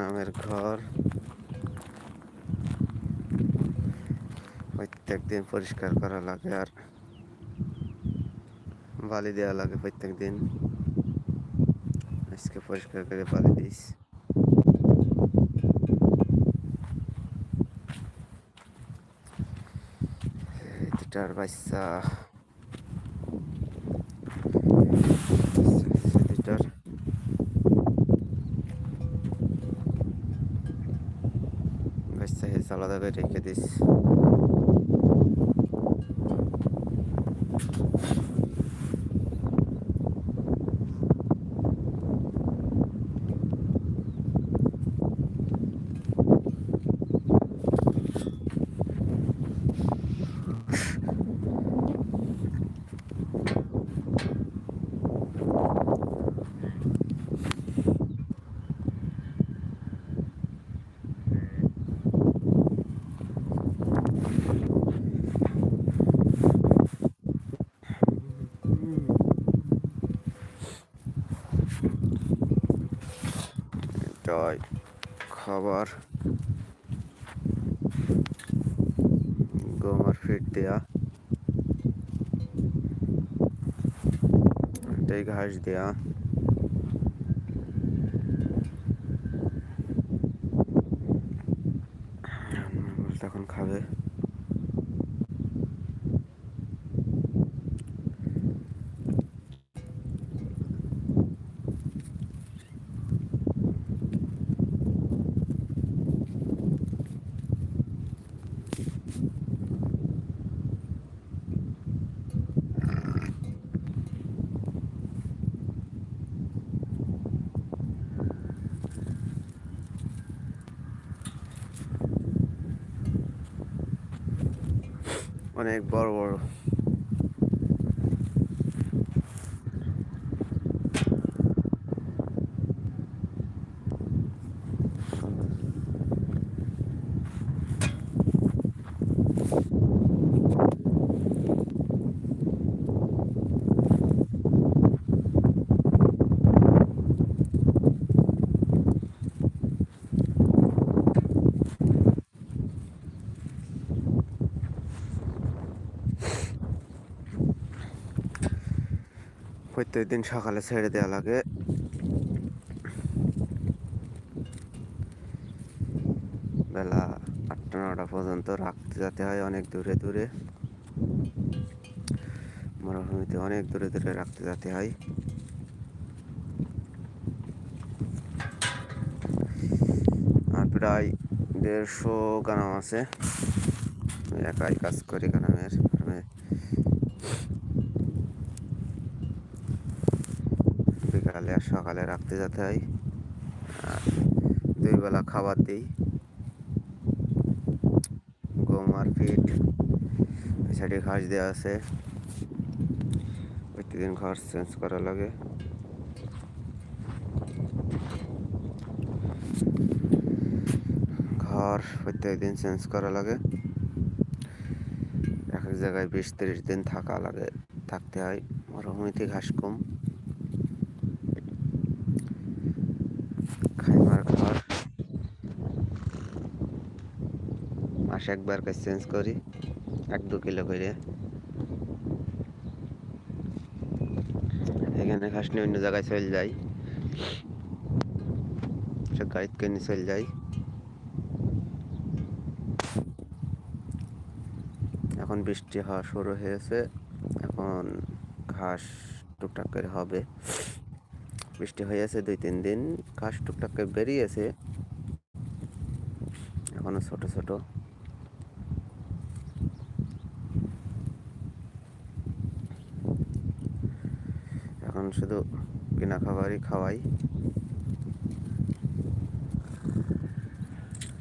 নামের ঘর। প্রত্যেক দিন পরিষ্কার করা লাগে আর বালি দেওয়া লাগে প্রত্যেক দিন। আজকে পরিষ্কার করে বালি দিস। বাচ্চা দুটার বাচ্চা হেস আলাদা করে রেখে দিস এটাই খাবার গোমার ফিট দেয়া। এটাই ঘাস দেয়া তখন খাবে অনেক বড় বড় প্রত্যেক দিন সকালে ছেড়ে দেওয়া লাগে। বেলা আটটা নটা পর্যন্ত রাখতে যেতে হয় অনেক দূরে দূরে। মরুভূমিতে অনেক দূরে দূরে রাখতে যেতে হয়। আর প্রায় দেড়শো গ্রাম আছে। একাই কাজ করি গ্রামের সকালে রাখতে যেতে হয়। আর দুই বেলা খাবার দিই। গম আর ফিট সাইডে ঘাস দেওয়া আছে। প্রতিদিন ঘাস চেঞ্জ করা লাগে। ঘর প্রত্যেক দিন চেঞ্জ করা লাগে। এক এক জায়গায় বিশ তিরিশ দিন থাকা লাগে, থাকতে হয়। মরুভূমিতে ঘাস কম খাইমার ঘর মাসে একবার করে চেঞ্জ করি, এক দু কিলো করে। এখানে ঘাস নিয়ে অন্য জায়গায় চলে যাই। সব গাড়িতে কিনে চলে যাই। এখন বৃষ্টি হওয়া শুরু হয়েছে, এখন ঘাস টুকটাক করে হবে। বৃষ্টি হয়ে হয়েছে দুই তিন দিন, ঘাস টুকটাক করে বেরিয়েছে। এখনও ছোট ছোট। এখন শুধু কিনা খাবারই খাওয়াই।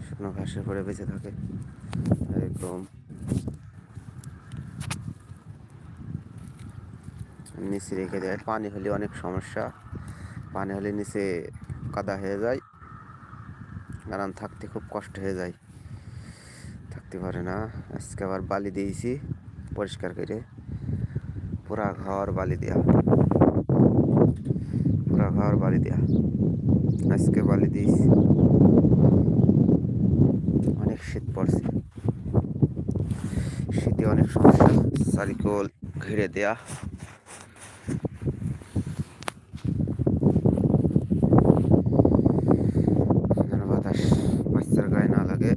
শুকনো ঘাসের পরে বেঁচে থাকে। এরকম নিচে রেখে দেয়। পানি হলে অনেক সমস্যা। পানি হলে নিচে কাদা হয়ে যায়। কারণ থাকতে খুব কষ্ট হয়ে যায়। থাকতে পারে না। আজকে আবার বালি দিয়েছি। পরিষ্কার করে। পুরা ঘর বালি দেওয়া ঘর বাড়ি দেয়া। আজকে বালি দিস অনেক শীত পড়ছে। শীতে অনেক সমস্যা। চারিকোল ঘিরে দেয়া যেন বাতাস বাচ্চার গায়ে না লাগে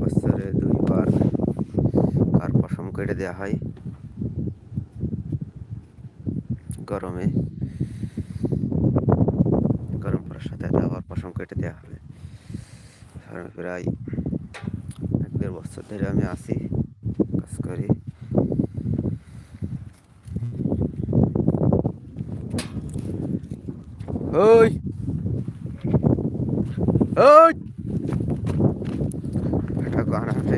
বছরে দুইবার কার পশম কেটে দেওয়া হয় গরমে গরম পড়ার সাথে সাথে আবার পশম কেটে দেওয়া হবে আর প্রায় এক দেড় বছর ধরে আমি আছি কাজ করি ওই ওই এটা গান আছে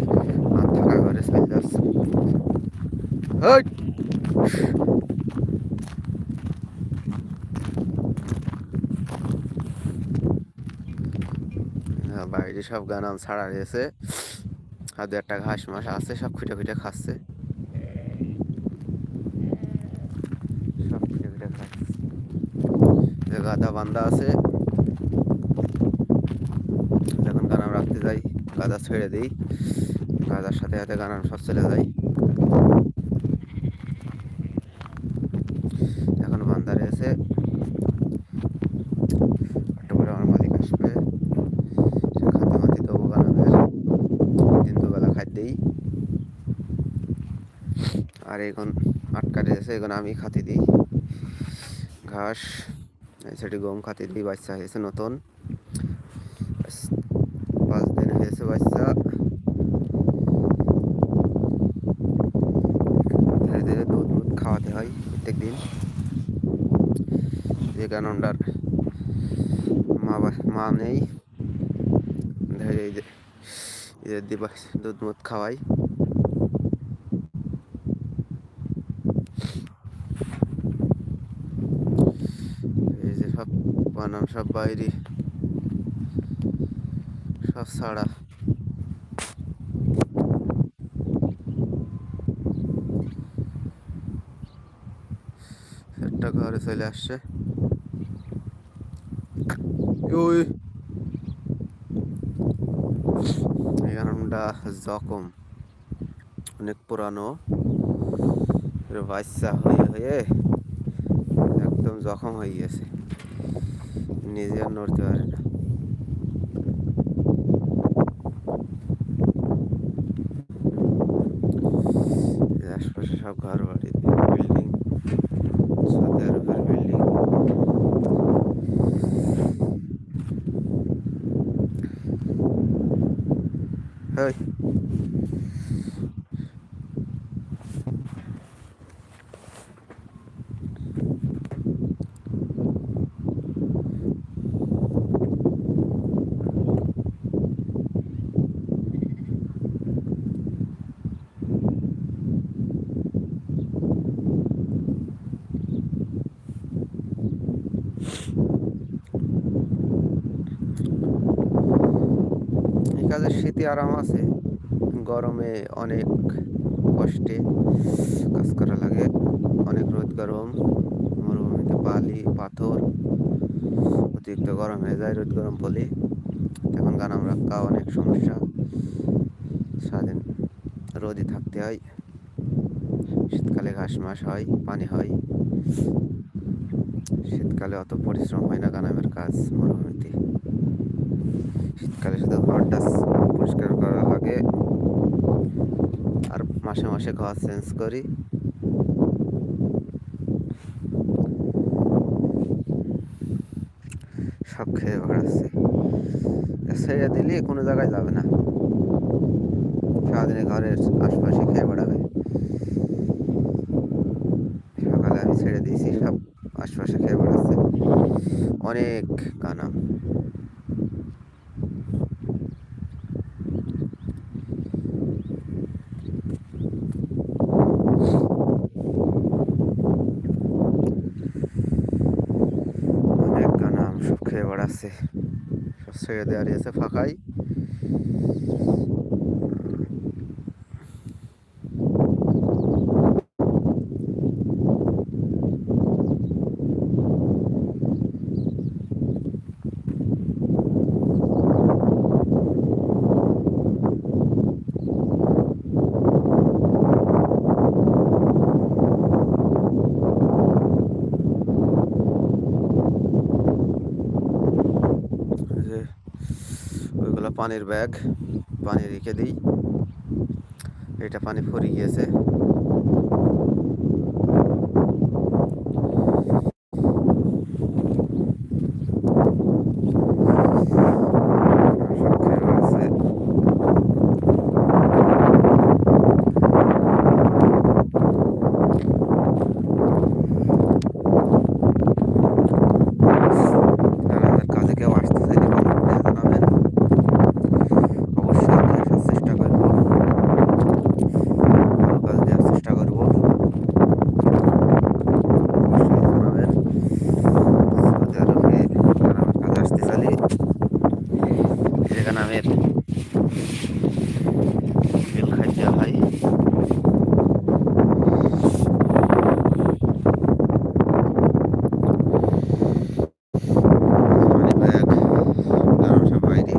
আর থাকা ঘরে চলে যাচ্ছে ওই হ্যাঁ, বাইরে সব গানাম ছাড়া রয়েছে। আর দু একটা ঘাস মাস আছে, সব খুঁটে খুঁটে খাচ্ছে। সব গাদা বান্ধা আছে। যখন গানাম রাখতে যাই, গাদা ছেড়ে দিই। গাদার সাথে সাথে গানাম সব চলে যায় এখন বান্ধা রয়েছে একটু করে আমার মালিক আসবে সে খাদ্য মাতি দেবো গানামের দিন দুবেলা খাদ্যেই আর এখন আটকা রয়েছে এখন আমি খাতি দিই। ঘাস সেটি গম খাতি দিই, বাচ্চা হয়েছে নতুন। পাঁচ দিন হয়েছে বাচ্চা। ধীরে ধীরে দুধ দুধ খাওয়াতে হয় প্রত্যেক দিন যে গানন্ডার মা মা নেই। ধীরে দুধ মুধ খাওয়াই এই যে সব বানান সব বাইরে। সব ছাড়া একটা ঘরে চলে আসছে। ওই। জখম। অনেক পুরানো। বাচ্চা হয়ে হয়ে একদম জখম হয়ে গেছে। নিজে আর নড়তে পারে না এই আশপাশে সব ঘর বাড়ি বিল্ডিং ছাদের উপর বিল্ডিং এই এই শীতে আরাম আছে। গরমে অনেক কষ্টে কাজ করা লাগে। অনেক রোদ গরম, মরুভূমিতে বালি, পাথর, অতিরিক্ত গরম হয়ে যায় রোদ গরম বলে। তখন গানাম রাখা অনেক সমস্যা। সারাদিন রোদে থাকতে হয়। শীতকালে ঘাস মাস হয়, পানি হয়। শীতকালে অত পরিশ্রম হয় না গানামের কাজ মরুভূমিতে। শীতকালে শুধু ঘরটা পরিষ্কার করা লাগে আর মাসে মাসে ঘর চেঞ্জ করি। সব খেয়ে বেড়াচ্ছে। ছেড়ে দিলে, কোনো জায়গায় যাবে না। সারাদিনে ঘরের আশপাশে খেয়ে বেড়াবে। সকালে আমি ছেড়ে দিয়েছি, সব আশপাশে খেয়ে বেড়াচ্ছে। অনেক গানাম অনেক গানাম সব খেয়ে বেড়াচ্ছে সব ছেড়ে দেওয়া রয়েছে ফাঁকাই। পানির ব্যাগ পানি রেখে দিই। এটা পানি ফুরিয়ে গিয়েছে সব খেয়ে বেড়াচ্ছে। আর আমার কাজে কেউ আসতে চাইলে কমেন্টে জানাবেন অবশ্যই নিয়ে আসার চেষ্টা করব ভালো কাজ দেওয়ার চেষ্টা করব অবশ্যই জানাবেন সৌদি আরবে আর আমার কাজে আসতে চাইলে সেখানে আমের বিল খাইতে হয় পানি ব্যাগ গানোটা বাইরে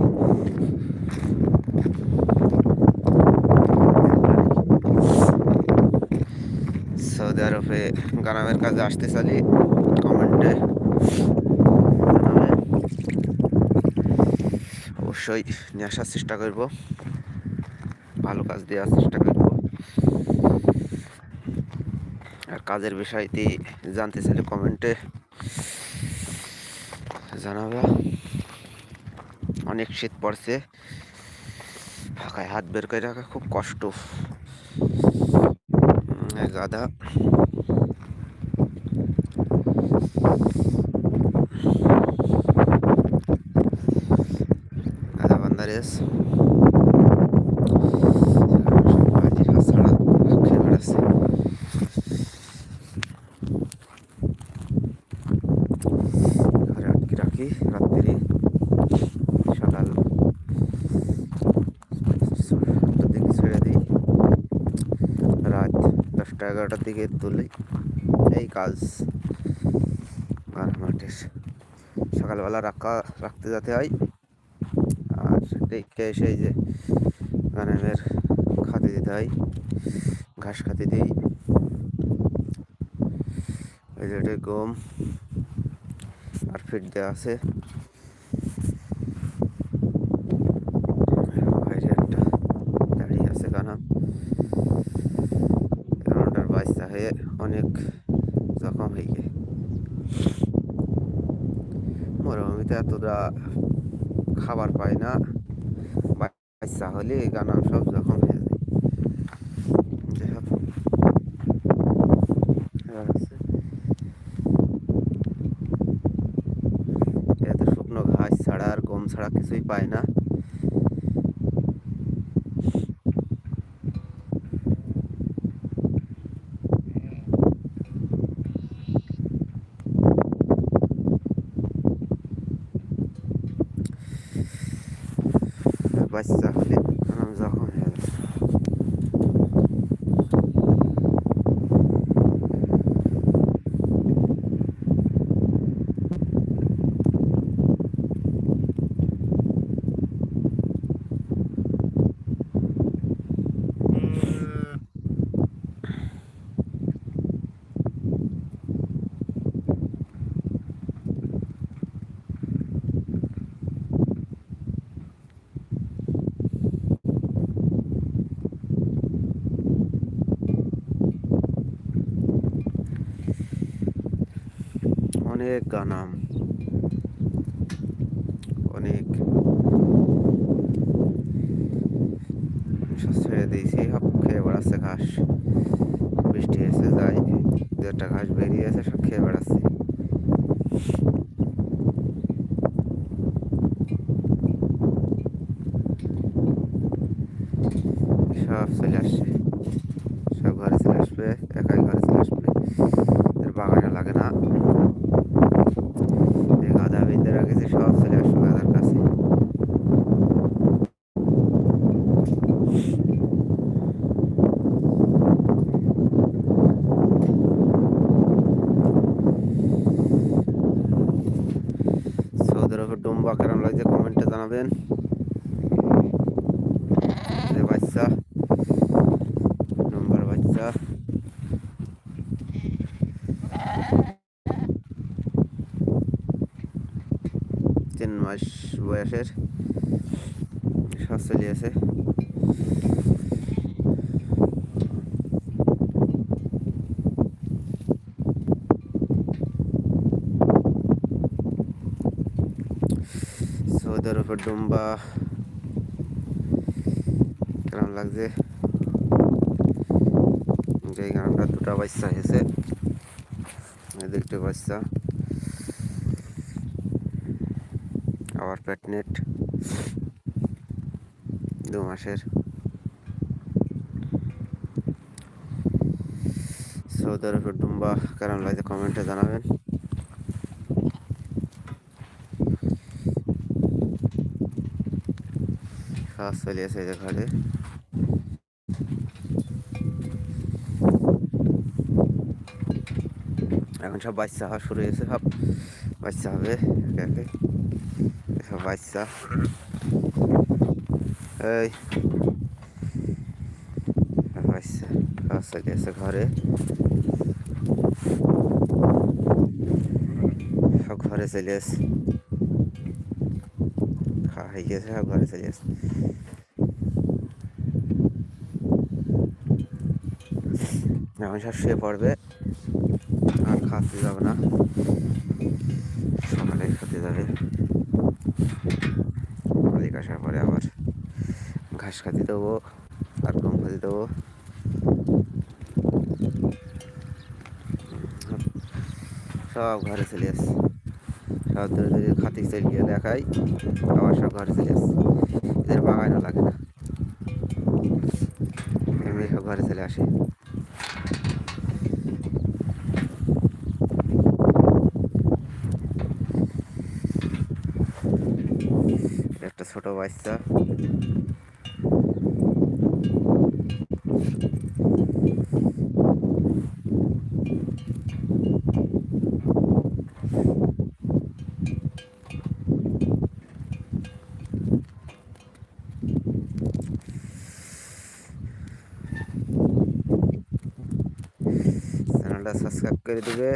সৌদি আরবে গ্রামের কাজে আসতে চালি কমেন্টে অবশ্যই নিয়ে আসার চেষ্টা করব। ভালো কাজ দেওয়ার চেষ্টা করব। আর কাজের বিষয়টি জানতে চাইলে কমেন্টে জানাবে। অনেক শীত পড়ছে। ফাঁকায় হাত বের করে রাখা খুব কষ্ট। গাধা। আটকে রাখি সকাল সাতটার দিকে ছেড়ে দিই রাত দশটা এগারোটার দিকে তুলি এই কাজ আর মাঠের সকালবেলা রাখা রাখতে যেতে হয়। আর দেখে এসে যে গানের খাতে দিতে হয়, ঘাস খাতে দিই। এই যে গম আর ফিট দেওয়া আছে। হয়ে অনেক জখম হয়ে গে মরুভূমিতে এতটা খাবার পায় না। হলে গানা সব জখম হয়ে যায় এত শুকনো ঘাস ছাড়া আর গম ছাড়া কিছুই পায় না বাচ্চা হলে আরাম যখন হয়ে যাবে অনেক গানাম অনেক সব ছেড়ে দিয়েছি সব খেয়ে বেড়াচ্ছে ঘাস বৃষ্টি এসে যায় দু একটা ঘাস বেরিয়ে আছে সব খেয়ে বেড়াচ্ছে সব চলে আসছে সব ঘরে চলে আসবে একাই ঘরে চলে আসবে এর বাগানে লাগে না এই গাধা বিন্দে রাখেছে সব চলে আসবে গাধার কাছে সৌদি আরবের ডুম্বা কেমন লাগছে কমেন্টে জানাবেন যে বাচ্চা ডুম্বার বাচ্চা তিন মাস মাস বয়সের সব চলে আছে সৌদি আরবের ডুম্বা। কেমন লাগছে? যে গানটা দুটা বাচ্চা হয়েছে। দেখতে বাচ্চা আবার প্যাটনেট দু মাসের। সৌদি আরবের ডুম্বা কেমন লাগছে কমেন্টে জানাবেন। খাওয়া চলে যে ঘরে এখন সব বাচ্চা হওয়া শুরু হয়েছে, সব বাচ্চা হবে, একে একে। সব বাচ্চা এই বাচ্চা চলে আসে ঘরে ঘরে চলে আসে খাওয়া হয়ে গেছে সব ঘরে চলে আসে এখন সব শুয়ে পড়বে আর খাতে যাবে না সকালে খেতে যাবে মালিক আসার পরে আবার ঘাস খাতে দেবো আর গম খাতে দেবো। সব ঘরে চলে আসছে। সব ধরে ধরে খাতে চলে গিয়ে দেখাই, আবার সব ঘরে চলে আসছে। এদের বাগানও লাগে না। এমনি সব ঘরে চলে আসে। একটা ছোট বাচ্চা। করে দিবে।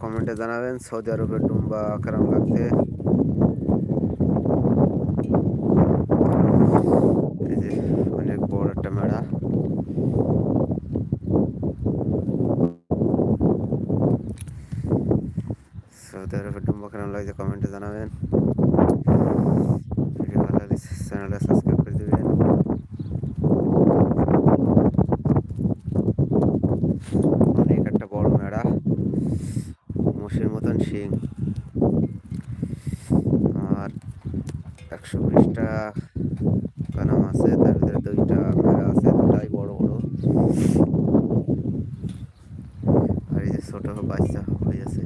কমেন্টে জানাবেন, সৌদি আরবের ডুম্বা কেমন লাগছে অনেক বড় একটা মেড়া সৌদি আরবের ডুম্বা কেমন লাগছে কমেন্টে জানাবেন ভিডিও ভালো লাগলে চ্যানেলটা সাবস্ক্রাইব করে দেবেন অনেক একটা বড় মেড়া মোষের মতন শিং আর একশো বিশটা কানাম আছে তার ভিতরে দুইটা মেরা আছে দুটাই বড় বড় আর এই যে ছোট বাচ্চা হয়ে আছে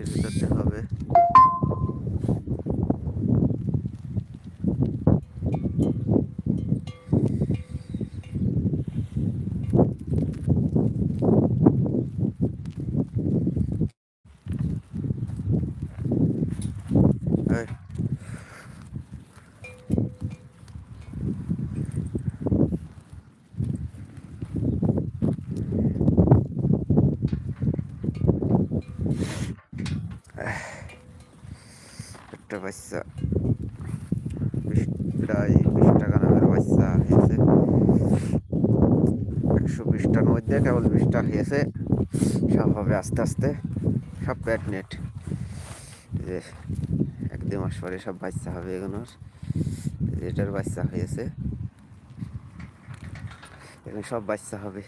এর ভিতরতে হবে এই, একটা বাচ্চা। বিশ প্রায় বিশ টাকা নামের বাচ্চা হয়েছে। একশো বিশটার মধ্যে কেবল বিশটা হয়েছে। সব হবে আস্তে আস্তে সব প্যাট নেট। যে এক দু মাস পরে সব বাচ্চা হবে এগুলোর এটার বাচ্চা হয়েছে। এখন সব বাচ্চা হবে।